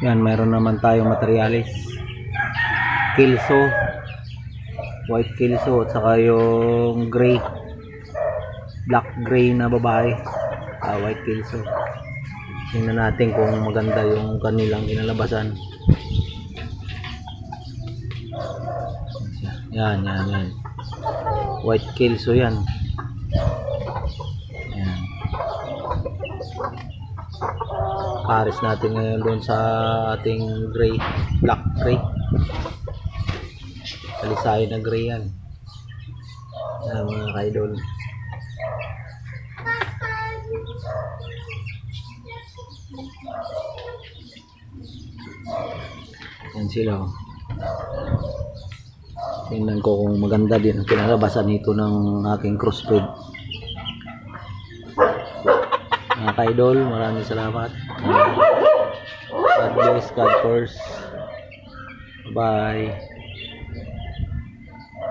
Yan, mayroon naman tayong materialis. Kilso. White kilso at saka yung gray. Black gray na babae. Ah, white kilso. Tingnan natin kung maganda yung kanilang inalabasan. Yan, yan, yan. White kilso yan. Yan. Pares natin ngayon doon sa ating gray, black gray. Kalisay na gray yan. Yan mga kaidol. Yan sila. oh. Tingnan ko kung maganda din ang kinalabasan nito ng aking crossbreed. Mga ka-idol, maraming salamat. God bless, God first. Bye.